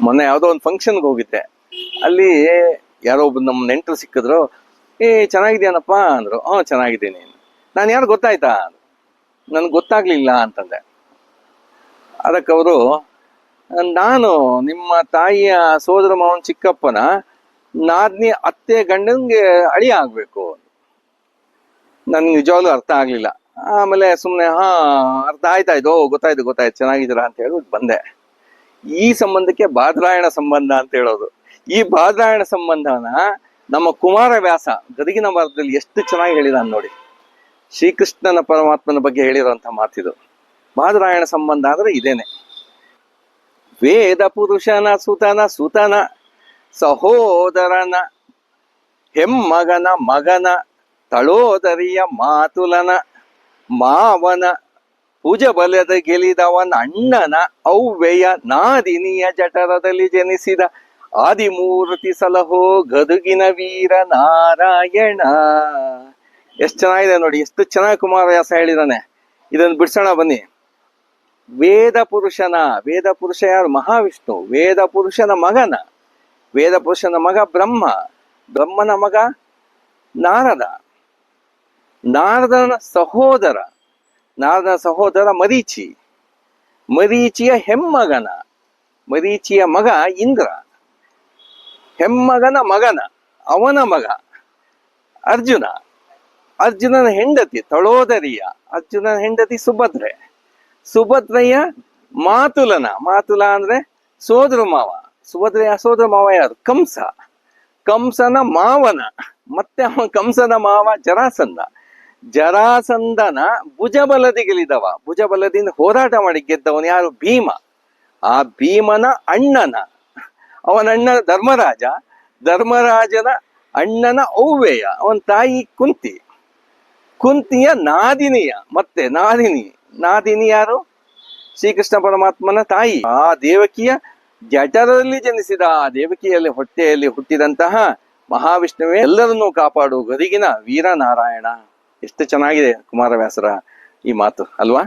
ಮೊನ್ನೆ ಯಾವುದೋ ಒಂದು ಫಂಕ್ಷನ್ಗೆ ಹೋಗಿದ್ದೆ. ಅಲ್ಲಿ ಯಾರೋ ಒಬ್ಬ ನಮ್ಮ ನೆಂಟರು ಸಿಕ್ಕಿದ್ರು, ಏ, ಚೆನ್ನಾಗಿದ್ಯಾನಪ್ಪ? ಅಂದ್ರು ಹ್ಞೂ ಚೆನ್ನಾಗಿದ್ದೀನಿ. ನಾನು ಯಾರು ಗೊತ್ತಾಯ್ತಾ? ನನ್ಗೆ ಗೊತ್ತಾಗ್ಲಿಲ್ಲ ಅಂತಂದೆ. ಅದಕ್ಕೆ ಅವರು, ನಾನು ನಿಮ್ಮ ತಾಯಿಯ ಸೋದರ ಮಾವನ ಚಿಕ್ಕಪ್ಪನ ನಾದ್ನಿ ಅತ್ತೆ ಗಂಡನ್ಗೆ ಅಳಿ ಆಗ್ಬೇಕು. ನನ್ಗೆ ನಿಜವಾಗ್ಲೂ ಅರ್ಥ ಆಗ್ಲಿಲ್ಲ. ಆಮೇಲೆ ಸುಮ್ಮನೆ ಹಾ, ಅರ್ಥ ಆಯ್ತಾಯ್ತು ಓ ಗೊತ್ತಾಯ್ತು ಗೊತ್ತಾಯ್ತು, ಚೆನ್ನಾಗಿದ್ದೀರಾ? ಅಂತ ಹೇಳ್ಬಿಟ್ಟು ಬಂದೆ. ಈ ಸಂಬಂಧಕ್ಕೆ ಬಾದ್ರಾಯಣ ಸಂಬಂಧ ಅಂತ ಹೇಳೋದು. ಈ ಬಾದ್ರಾಯಣ ಸಂಬಂಧನ ನಮ್ಮ ಕುಮಾರವ್ಯಾಸ ಗದಗಿನ ಮಾರ್ಗದಲ್ಲಿ ಎಷ್ಟು ಚೆನ್ನಾಗಿ ಹೇಳಿದಾನೆ ನೋಡಿ. ಶ್ರೀಕೃಷ್ಣನ ಪರಮಾತ್ಮನ ಬಗ್ಗೆ ಹೇಳಿರುವಂತ ಮಾತಿದು. ಬಾದ್ರಾಯಣ ಸಂಬಂಧ ಆದ್ರೆ ಇದೇನೆ. ವೇದ ಪುರುಷನ ಸುತನ ಸುತನ ಸಹೋದರನ ಹೆಮ್ಮಗನ ಮಗನ ತಳೋದರಿಯ ಮಾತುಲನ ಮಾವನ ಭುಜ ಬಲದ ಗೆಲಿದವನ ಅಣ್ಣನ ಅವ್ವೆಯ ನಾದಿನಿಯ ಜಠರದಲ್ಲಿ ಜನಿಸಿದ ಆದಿಮೂರ್ತಿ ಸಲಹೋ ಗದುಗಿನ ವೀರ ನಾರಾಯಣ. ಎಷ್ಟು ಚೆನ್ನಾಗಿದೆ ನೋಡಿ, ಎಷ್ಟು ಚೆನ್ನಾಗಿ ಕುಮಾರವ್ಯಾಸ ಹೇಳಿದಾನೆ. ಇದನ್ನು ಬಿಡ್ಸೋಣ ಬನ್ನಿ. ವೇದ ಪುರುಷನ, ವೇದ ಪುರುಷ ಯಾರು? ಮಹಾವಿಷ್ಣು. ವೇದ ಪುರುಷನ ಮಗನ. ವೇದ ಪುರುಷನ ಮಗ ಬ್ರಹ್ಮ. ಬ್ರಹ್ಮನ ಮಗ ನಾರದ. ನಾರದನ ಸಹೋದರ. ನಾರದನ ಸಹೋದರ ಮರೀಚಿ. ಮರೀಚಿಯ ಹೆಮ್ಮಗನ. ಮರೀಚಿಯ ಮಗ ಇಂದ್ರ. ಹೆಮ್ಮಗನ ಮಗನ. ಅವನ ಮಗ. ಅರ್ಜುನ. ಅರ್ಜುನನ ಹೆಂಡತಿ ತಳೋದರಿಯ. ಅರ್ಜುನನ ಹೆಂಡತಿ ಸುಭದ್ರೆ. ಸುಭದ್ರೆಯ ಮಾತುಲನ. ಮಾತುಲ ಅಂದ್ರೆ ಸೋದರ ಮಾವ. ಸುಭದ್ರೆಯ ಸೋದರ ಮಾವ ಯಾರು? ಕಂಸ. ಕಂಸನ ಮಾವನ. ಮತ್ತೆ ಅವನ ಕಂಸನ ಮಾವ ಜರಾಸಂಧ. ಜರಾಸಂಧನ ಭುಜಬಲದಿ ಗೆಲಿದವ ಭುಜಬಲದಿಂದ ಹೋರಾಟ ಮಾಡಿ ಗೆದ್ದವನು ಯಾರು? ಭೀಮ. ಆ ಭೀಮನ ಅಣ್ಣನ. ಅವನ ಅಣ್ಣ ಧರ್ಮರಾಜ. ಧರ್ಮರಾಜನ ಅಣ್ಣನ ಔವ್ಯಯ ಅವನ ತಾಯಿ ಕುಂತಿ. ಕುಂತಿಯ ನಾದಿನಿಯ. ಮತ್ತೆ ನಾದಿನಿ. ನಾದಿನಿ ಯಾರು? ಶ್ರೀಕೃಷ್ಣ ಪರಮಾತ್ಮನ ತಾಯಿ. ಆ ದೇವಕಿಯ ಜಠರದಲ್ಲಿ ಜನಿಸಿದ, ಆ ದೇವಕಿಯಲ್ಲಿ ಹೊಟ್ಟೆಯಲ್ಲಿ ಹುಟ್ಟಿದಂತಹ ಮಹಾವಿಷ್ಣುವೇ ಎಲ್ಲರನ್ನೂ ಕಾಪಾಡು. ಗದಿಗಿನ ವೀರನಾರಾಯಣ. ಎಷ್ಟು ಚೆನ್ನಾಗಿದೆ ಕುಮಾರವ್ಯಾಸರ ಈ ಮಾತು ಅಲ್ವಾ?